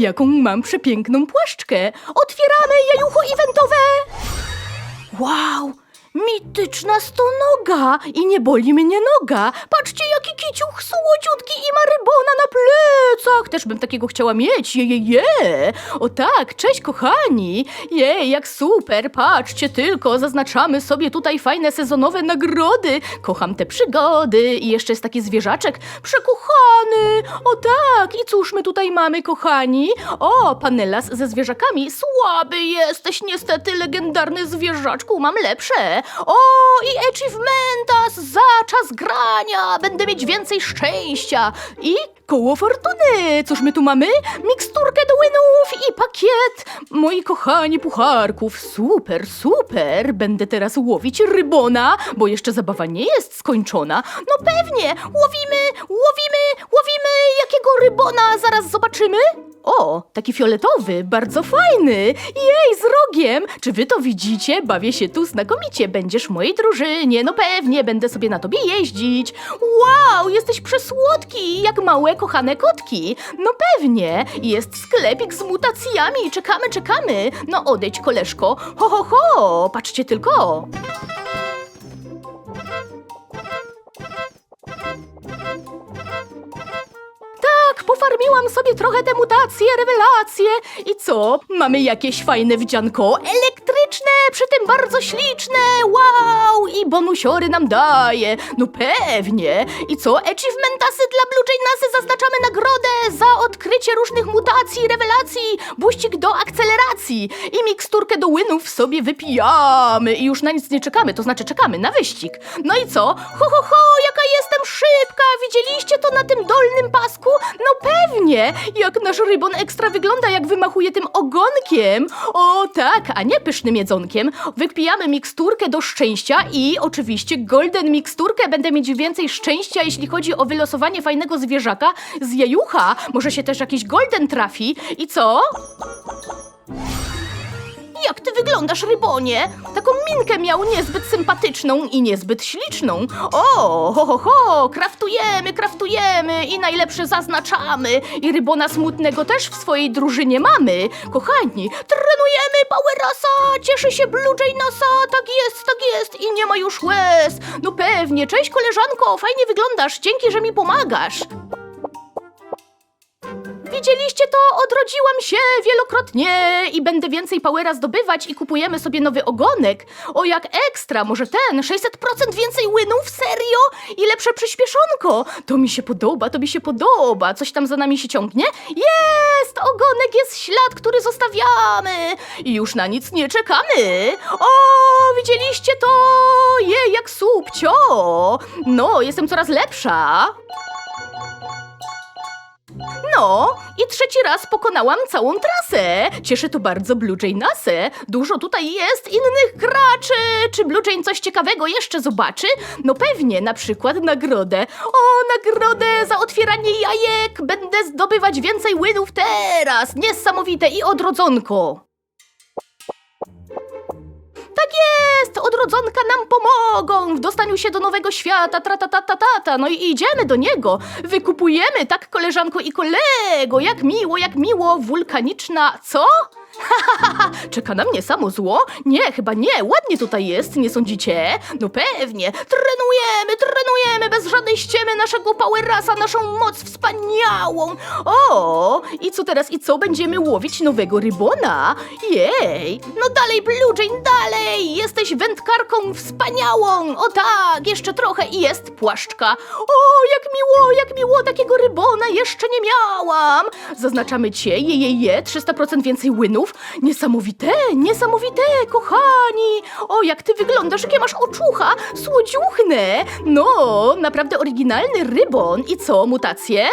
jaką mam przepiękną płaszczkę. Otwieramy jajucho eventowe. Wow, mityczna stonoga i nie boli mnie noga. Patrzcie, jaki kiciuch słodziutki i ma rybona na plecach. Też bym takiego chciała mieć, je, je, je. O tak, cześć kochani. Jej, jak super, patrzcie tylko, zaznaczamy sobie tutaj fajne sezonowe nagrody. Kocham te przygody i jeszcze jest taki zwierzaczek przekochany. O tak, i cóż my tutaj mamy, kochani? O, panelas ze zwierzakami. Słaby jesteś, niestety, legendarny zwierzaczku, mam lepsze. O, i achievementas za czas grania. Będę mieć więcej szczęścia. I koło fortuny. Cóż my tu mamy? Miksturkę do łynów i pakiet. Moi kochani pucharków. Super, super. Będę teraz łowić rybona, bo jeszcze zabawa nie jest skończona. No pewnie. Łowimy, łowimy, łowimy. Jakiego rybona zaraz zobaczymy? O, taki fioletowy, bardzo fajny. Jej, z rogiem. Czy wy to widzicie? Bawię się tu znakomicie. Będziesz w mojej drużynie. No pewnie, będę sobie na tobie jeździć. Wow, jesteś przesłodki, jak małe, kochane kotki. No pewnie. Jest sklepik z mutacjami. Czekamy, czekamy. No odejdź, koleżko. Ho, ho, ho. Patrzcie tylko. Pofarmiłam sobie trochę te mutacje, rewelacje. I co? Mamy jakieś fajne wdzianko elektryczne, przy tym bardzo śliczne. Wow! I bonusiory nam daje. No pewnie. I co? Achievementasy dla Blue Jay Nasy zaznaczamy nagrodę za odkrycie różnych mutacji, rewelacji, buścik do akceleracji i miksturkę do łynów sobie wypijamy i już na nic nie czekamy, to znaczy czekamy na wyścig. No i co? Ho, ho, ho, jaka jestem szybka! Widzieliście to na tym dolnym pasku? No pewnie! Jak nasz rybon ekstra wygląda, jak wymachuje tym ogonkiem. O tak, a nie pysznym jedzonkiem. Wypijamy miksturkę do szczęścia i oczywiście golden miksturkę. Będę mieć więcej szczęścia, jeśli chodzi o wylosowanie fajnego zwierzaka z jajucha. Może się też jakiś golden trafi. I co? Jak ty wyglądasz, rybonie? Taką minkę miał niezbyt sympatyczną i niezbyt śliczną. O, ho, ho, ho, kraftujemy, kraftujemy i najlepsze zaznaczamy. I rybona smutnego też w swojej drużynie mamy. Kochani, trenujemy Powerasa, cieszy się Blue Jay Nasa, tak jest, tak jest i nie ma już łez. No pewnie, cześć koleżanko, fajnie wyglądasz, dzięki, że mi pomagasz. Widzieliście to? Odrodziłam się wielokrotnie i będę więcej powera zdobywać i kupujemy sobie nowy ogonek. O jak ekstra, może ten 600% więcej łynów, serio? I lepsze przyspieszonko. To mi się podoba, to mi się podoba. Coś tam za nami się ciągnie? Jest! Ogonek jest ślad, który zostawiamy. I już na nic nie czekamy. O, widzieliście to? Je, jak subcio. No, jestem coraz lepsza. No, i trzeci raz pokonałam całą trasę. Cieszy to bardzo Blue Jay Nasę. Dużo tutaj jest innych graczy. Czy Blue coś ciekawego jeszcze zobaczy? No pewnie, na przykład nagrodę. O, nagrodę za otwieranie jajek. Będę zdobywać więcej łynów teraz. Niesamowite i odrodzonko. Tak jest! Odrodzonka nam pomogą w dostaniu się do nowego świata, tratatatata. No i idziemy do niego. Wykupujemy, tak koleżanko i kolego. Jak miło, jak miło. Wulkaniczna... Co? Czeka na mnie samo zło? Nie, chyba nie. Ładnie tutaj jest, nie sądzicie? No pewnie. Trenujemy, trenujemy bez żadnej ściemy naszego Powerasa, naszą moc wspaniałą. O, i co teraz, i co? Będziemy łowić nowego rybona? Jej. No dalej, Blue Jane, dalej. Jesteś wędkarką wspaniałą. O tak, jeszcze trochę i jest płaszczka. O, jak miło, jak miło, takiego rybona jeszcze nie miałam. Zaznaczamy cię, je, je, je, 300% więcej łynów. Niesamowite, niesamowite, kochani. O, jak ty wyglądasz, jakie masz oczucha, słodziuchne. No, naprawdę oryginalny rybon. I co, mutacje?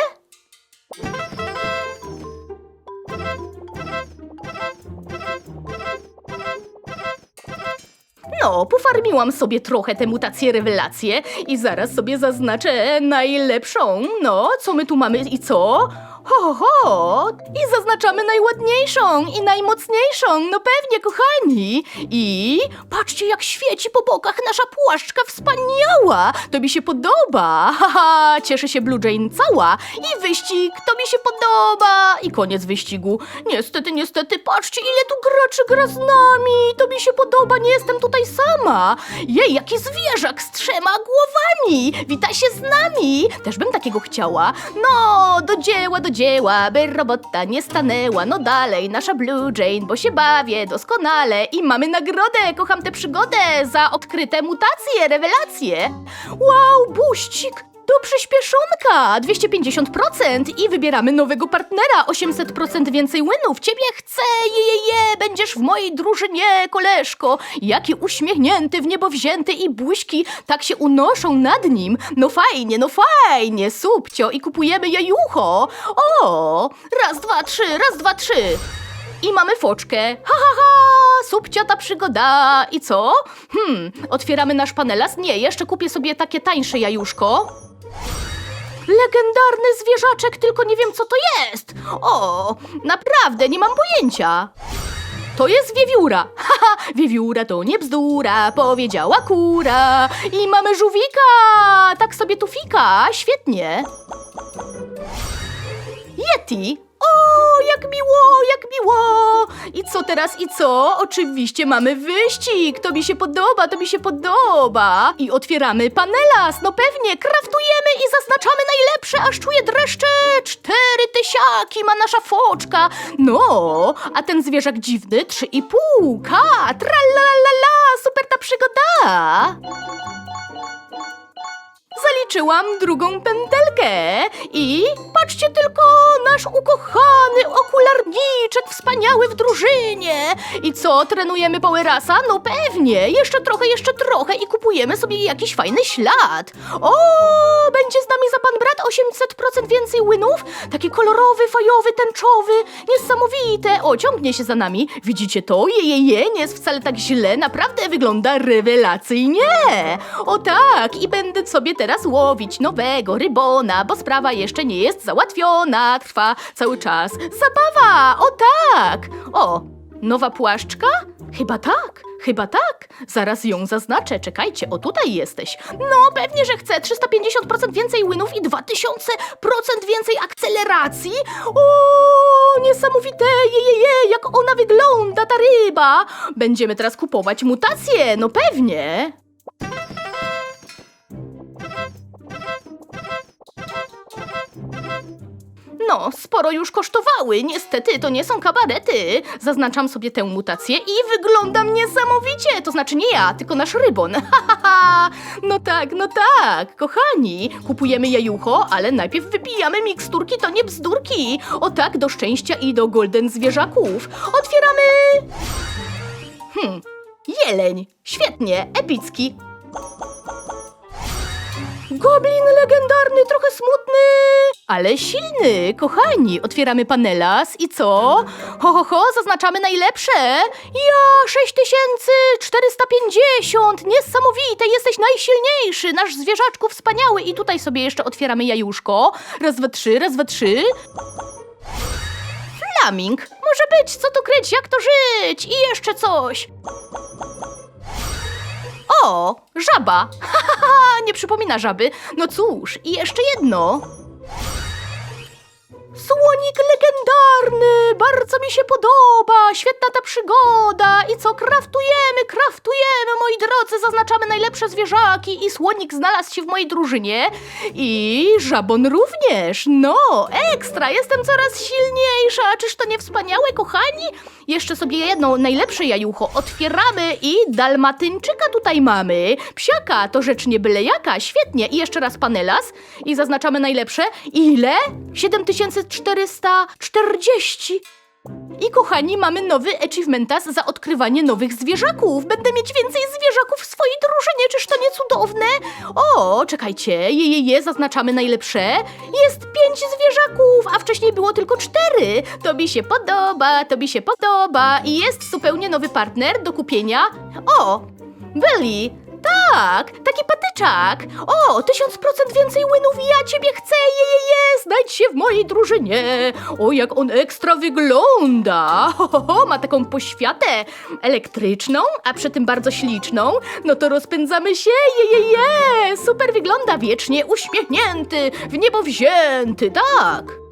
No, pofarmiłam sobie trochę te mutacje, rewelacje i zaraz sobie zaznaczę najlepszą. No, co my tu mamy i co? Ho, ho! I zaznaczamy najładniejszą i najmocniejszą, no pewnie, kochani. I patrzcie, jak świeci po bokach nasza płaszczka wspaniała. To mi się podoba. Haha, cieszy się Blue Jane cała. I wyścig, to mi się podoba. I koniec wyścigu. Niestety, niestety, patrzcie, ile tu graczy gra z nami. To mi się podoba, nie jestem tutaj sama. Jej, jaki zwierzak z trzema głowami. Wita się z nami. Też bym takiego chciała. No, do dzieła, do dzieła, by robota nie stanęła. No dalej, nasza Blue Jane, bo się bawię doskonale. I mamy nagrodę, kocham tę przygodę za odkryte mutacje, rewelacje. Wow, buścik! To przyspieszonka! 250% i wybieramy nowego partnera. 800% więcej winów. Ciebie chcę, je, je, je. Będziesz w mojej drużynie, koleżko. Jaki uśmiechnięty, w niebo wzięty i buźki tak się unoszą nad nim. No fajnie, no fajnie, subcio. I kupujemy jajucho. O, raz, dwa, trzy, raz, dwa, trzy. I mamy foczkę. Ha, ha, ha! Subcia ta przygoda. I co? Hmm, otwieramy nasz panelas? Nie, jeszcze kupię sobie takie tańsze jajuszko. Legendarny zwierzaczek, tylko nie wiem co to jest. O, naprawdę, nie mam pojęcia. To jest wiewióra. Haha, wiewióra to nie bzdura, powiedziała kura. I mamy żółwika. Tak sobie tu fika. Świetnie. Yeti! O, jak miło, jak miło! Co teraz, i co? Oczywiście mamy wyścig, to mi się podoba, to mi się podoba. I otwieramy panelas, no pewnie, kraftujemy i zaznaczamy najlepsze, aż czuję dreszcze. Cztery tysiaki ma nasza foczka. No, a ten zwierzak dziwny, trzy i pół. Ka, tralalala, super ta przygoda. Zaliczyłam drugą pętelkę i patrzcie tylko, nasz ukochany okularniczek wspaniały w drużynie. I co, trenujemy Powerasa? No pewnie, jeszcze trochę, jeszcze trochę i kupujemy sobie jakiś fajny ślad. O, będzie z nami za pan brat 800% więcej winów? Taki kolorowy, fajowy, tęczowy, niesamowite. O, ciągnie się za nami. Widzicie to? Je, je, je, nie jest wcale tak źle, naprawdę wygląda rewelacyjnie. O tak, i będę sobie teraz łowić nowego rybona, bo sprawa jeszcze nie jest załatwiona. Trwa cały czas zabawa, o tak. O, nowa płaszczka? Chyba tak, chyba tak. Zaraz ją zaznaczę, czekajcie, o tutaj jesteś. No, pewnie, że chcę 350% więcej winów i 2000% więcej akceleracji. O, niesamowite, je, je, je, jak ona wygląda, ta ryba. Będziemy teraz kupować mutacje, no pewnie. No, sporo już kosztowały. Niestety, to nie są kabarety. Zaznaczam sobie tę mutację i wyglądam niesamowicie. To znaczy nie ja, tylko nasz rybon. Ha, ha, ha. No tak, no tak. Kochani, kupujemy jajucho, ale najpierw wypijamy miksturki, to nie bzdurki. O tak, do szczęścia i do golden zwierzaków. Otwieramy... Hmm, jeleń. Świetnie, epicki. Goblin legendarny, trochę smutny, ale silny. Kochani, otwieramy panelas i co? Ho, ho, ho, zaznaczamy najlepsze. Ja, 6450, niesamowite, jesteś najsilniejszy, nasz zwierzaczku wspaniały. I tutaj sobie jeszcze otwieramy jajuszko. Raz, dwa, trzy, raz, dwa, trzy. Flaming, może być, co tu kryć, jak to żyć? I jeszcze coś. O, żaba! Ha, ha, ha, nie przypomina żaby. No cóż, i jeszcze jedno. Słonik legendarny! Bardzo mi się podoba! Świetna ta przygoda! I co, kraftujemy, kraftujemy, moi drodzy! Zaznaczamy najlepsze zwierzaki i słonik znalazł się w mojej drużynie. I żabon również! No, ekstra! Jestem coraz silniejsza! Czyż to nie wspaniałe, kochani? Jeszcze sobie jedno najlepsze jajucho otwieramy i dalmatyńczyka tutaj mamy. Psiaka to rzecz nie byle jaka, świetnie. I jeszcze raz panelas i zaznaczamy najlepsze. Ile? 7440. I kochani, mamy nowy achievementas za odkrywanie nowych zwierzaków. Będę mieć więcej zwierzaków w swojej drużynie, czyż to nie cudowne? O, czekajcie, je, je, je, zaznaczamy najlepsze. Jest pięć zwierzaków, a wcześniej było tylko cztery. To mi się podoba, to mi się podoba. I jest zupełnie nowy partner do kupienia. O, Belly, Tak, taki patyczak. O, tysiąc procent więcej łynów i ja ciebie chcę, je, je, je, znajdź się w mojej drużynie. O, jak on ekstra wygląda. Ho, ho, ho, ma taką poświatę elektryczną, a przy tym bardzo śliczną. No to rozpędzamy się, je, je, je. Super wygląda, wiecznie uśmiechnięty, w niebo wzięty, tak.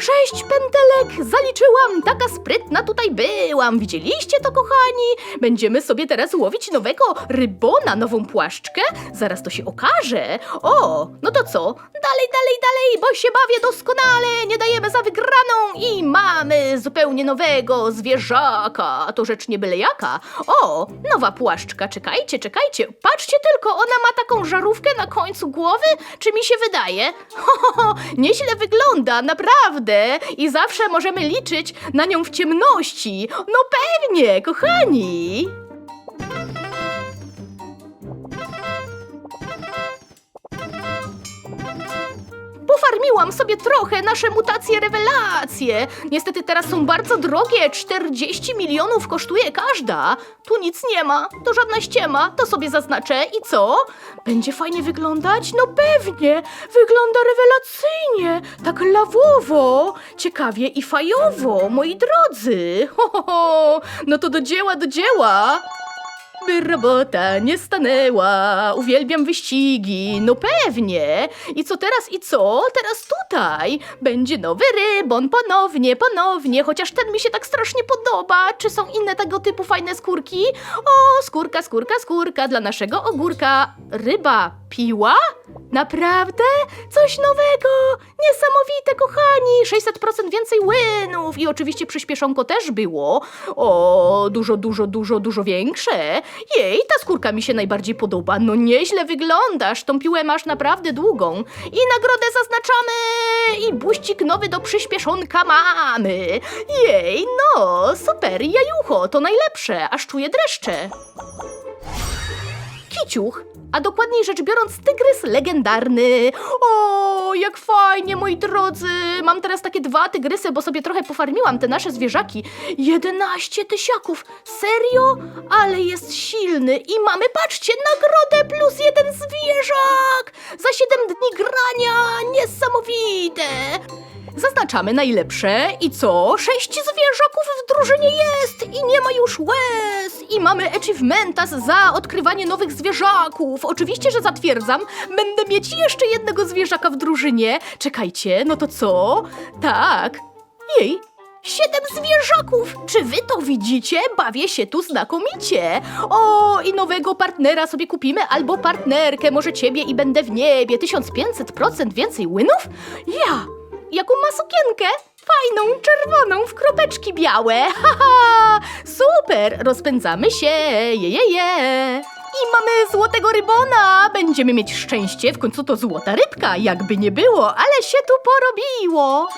Sześć pętelek zaliczyłam, taka sprytna tutaj byłam. Widzieliście to, kochani? Będziemy sobie teraz łowić nowego rybona, nową płaszczkę. Zaraz to się okaże. O, no to co? Dalej, dalej, dalej, bo się bawię doskonale. Nie dajemy za wygraną i mamy zupełnie nowego zwierzaka. To rzecz nie byle jaka. O, nowa płaszczka. Czekajcie, czekajcie. Patrzcie tylko, ona ma taką żarówkę na końcu głowy. Czy mi się wydaje? Ho, ho, ho, nieźle wygląda, naprawdę. I zawsze możemy liczyć na nią w ciemności. No pewnie, kochani. Pofarmiłam sobie trochę nasze mutacje rewelacje. Niestety teraz są bardzo drogie. 40 milionów kosztuje każda. Tu nic nie ma. To żadna ściema. To sobie zaznaczę. I co? Będzie fajnie wyglądać? No pewnie. Wygląda rewelacyjnie. Tak lawowo. Ciekawie i fajowo, moi drodzy. Ho, ho, ho. No to do dzieła, do dzieła. By robota nie stanęła. Uwielbiam wyścigi. No pewnie. I co teraz i co? Teraz tutaj. Będzie nowy rybon. Ponownie, ponownie. Chociaż ten mi się tak strasznie podoba. Czy są inne tego typu fajne skórki? O, skórka, skórka, skórka dla naszego ogórka. Ryba piła? Naprawdę? Coś nowego! Niesamowite, kochani! 600% więcej łynów! I oczywiście przyspieszonko też było. O, dużo, dużo, dużo, dużo większe. Jej, ta skórka mi się najbardziej podoba. No nieźle wyglądasz, tą piłę masz naprawdę długą. I nagrodę zaznaczamy! I buścik nowy do przyspieszonka mamy. Jej, no, super, jajucho, to najlepsze, aż czuję dreszcze. Kiciuch, a dokładniej rzecz biorąc tygrys legendarny. O, jak fajnie, moi drodzy. Mam teraz takie dwa tygrysy, bo sobie trochę pofarmiłam te nasze zwierzaki. 11 tysiaków. Serio? Ale jest silny i mamy, patrzcie, nagrodę plus jeden zwierzak. Za 7 dni grania. Niesamowite. Zaznaczamy najlepsze i co? Sześć zwierzaków w drużynie jest i nie ma już łez. I mamy achievementa za odkrywanie nowych zwierzaków. Oczywiście, że zatwierdzam. Będę mieć jeszcze jednego zwierzaka w drużynie. Czekajcie, no to co? Tak. Jej, Siedem zwierzaków! Czy wy to widzicie? Bawię się tu znakomicie! O, i nowego partnera sobie kupimy, albo partnerkę, może ciebie i będę w niebie. 1500% więcej łynów? Ja! Jaką ma sukienkę? Fajną, czerwoną, w kropeczki białe. Haha! Super! Rozpędzamy się! Je, je, je! I mamy złotego rybona! Będziemy mieć szczęście, w końcu to złota rybka, jakby nie było, ale się tu porobiło!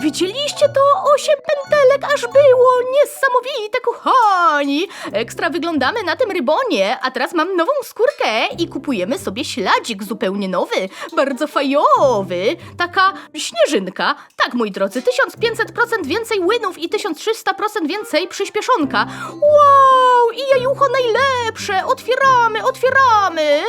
Widzieliście to? Osiem pętelek aż było! Niesamowite, kochani! Ekstra wyglądamy na tym rybonie, a teraz mam nową skórkę i kupujemy sobie śladzik zupełnie nowy, bardzo fajowy, taka śnieżynka. Tak, moi drodzy, 1500% więcej łynów i 1300% więcej przyspieszonka. Wow! I jajucho najlepsze! Otwieramy, otwieramy!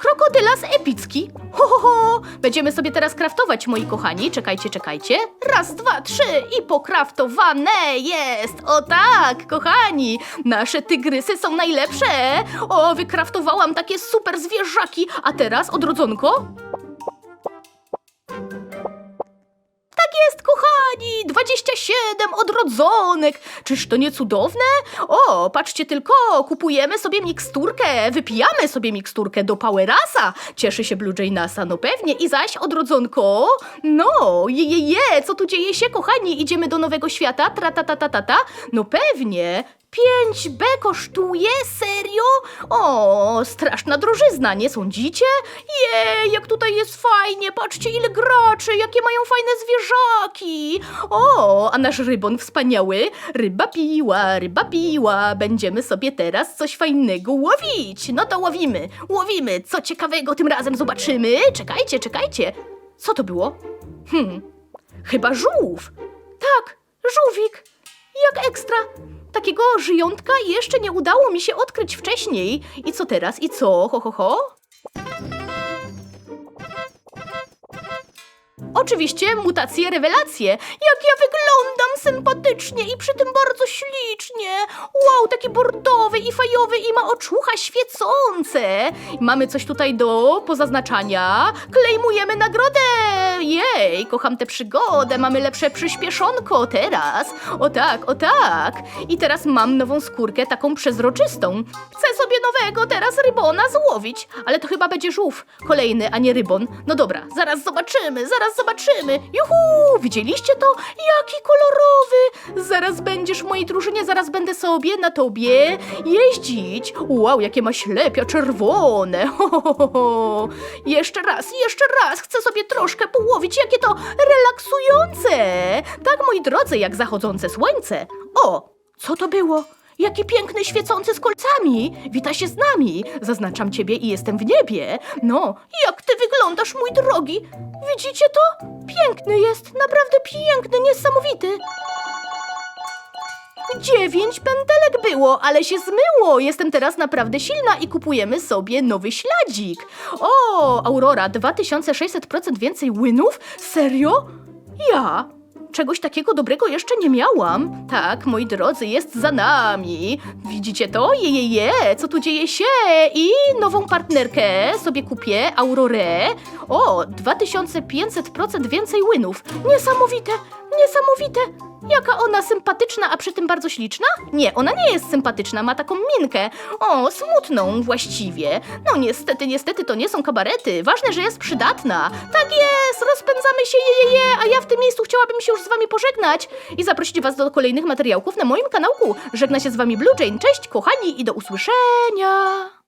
Krokodylas epicki. Ho, ho, ho! Będziemy sobie teraz kraftować, moi kochani. Czekajcie, czekajcie. Raz, dwa, trzy i pokraftowane jest. O tak, kochani. Nasze tygrysy są najlepsze. O, wykraftowałam takie super zwierzaki. A teraz odrodzonko. Jest, kochani! 27 odrodzonek! Czyż to nie cudowne? O, patrzcie tylko, kupujemy sobie miksturkę, wypijamy sobie miksturkę do Powerasa. Cieszy się Blue Jay NASA, no pewnie. I zaś odrodzonko? No, je, je, je, co tu dzieje się, kochani? Idziemy do nowego świata? Tra ta ta ta ta ta? No pewnie. 5B kosztuje? Serio? O, straszna drożyzna, nie sądzicie? Jej, jak tutaj jest fajnie, patrzcie ile graczy, jakie mają fajne zwierzaki. O, a nasz rybon wspaniały, ryba piła, ryba piła. Będziemy sobie teraz coś fajnego łowić. No to łowimy, łowimy. Co ciekawego tym razem zobaczymy? Czekajcie, czekajcie. Co to było? Hmm, chyba żółw. Tak, żółwik. Jak ekstra! Takiego żyjątka jeszcze nie udało mi się odkryć wcześniej. I co teraz? I co? Ho, ho, ho? Oczywiście mutacje, rewelacje. Jak ja wyglądam sympatycznie i przy tym bardzo ślicznie. Wow, taki bordowy i fajowy i ma oczucha świecące. Mamy coś tutaj do pozaznaczania. Klejmujemy nagrodę. Jej, kocham tę przygodę. Mamy lepsze przyspieszonko teraz. O tak, o tak. I teraz mam nową skórkę, taką przezroczystą. Chcę sobie nowego teraz rybona złowić. Ale to chyba będzie żółw. Kolejny, a nie rybon. No dobra, zaraz zobaczymy, zaraz zobaczymy. Juhu, widzieliście to? Jaki kolorowy. Zaraz będziesz w mojej drużynie, zaraz będę sobie na tobie jeździć. Wow, jakie ma ślepia czerwone. Ho, ho, ho, ho. Jeszcze raz, jeszcze raz. Chcę sobie troszkę połowić, jakie to relaksujące. Tak, moi drodzy, jak zachodzące słońce. O, co to było? Jaki piękny, świecący z kolcami! Wita się z nami! Zaznaczam ciebie i jestem w niebie! No, jak ty wyglądasz, mój drogi! Widzicie to? Piękny jest, naprawdę piękny, niesamowity! Dziewięć pętelek było, ale się zmyło! Jestem teraz naprawdę silna i kupujemy sobie nowy śladzik! O, Aurora, 2600% więcej łynów? Serio? Ja? Czegoś takiego dobrego jeszcze nie miałam. Tak, moi drodzy, jest za nami. Widzicie to? Je, je, je, co tu dzieje się? I nową partnerkę sobie kupię, Aurorę. O, 2500% więcej łynów. Niesamowite, niesamowite. Jaka ona sympatyczna, a przy tym bardzo śliczna? Nie, ona nie jest sympatyczna, ma taką minkę. O, smutną właściwie. No niestety, niestety to nie są kabarety. Ważne, że jest przydatna. Tak jest, rozpędzamy się je, je, je, a ja w tym miejscu chciałabym się już z wami pożegnać i zaprosić was do kolejnych materiałków na moim kanałku. Żegna się z wami Blue Jane. Cześć, kochani i do usłyszenia.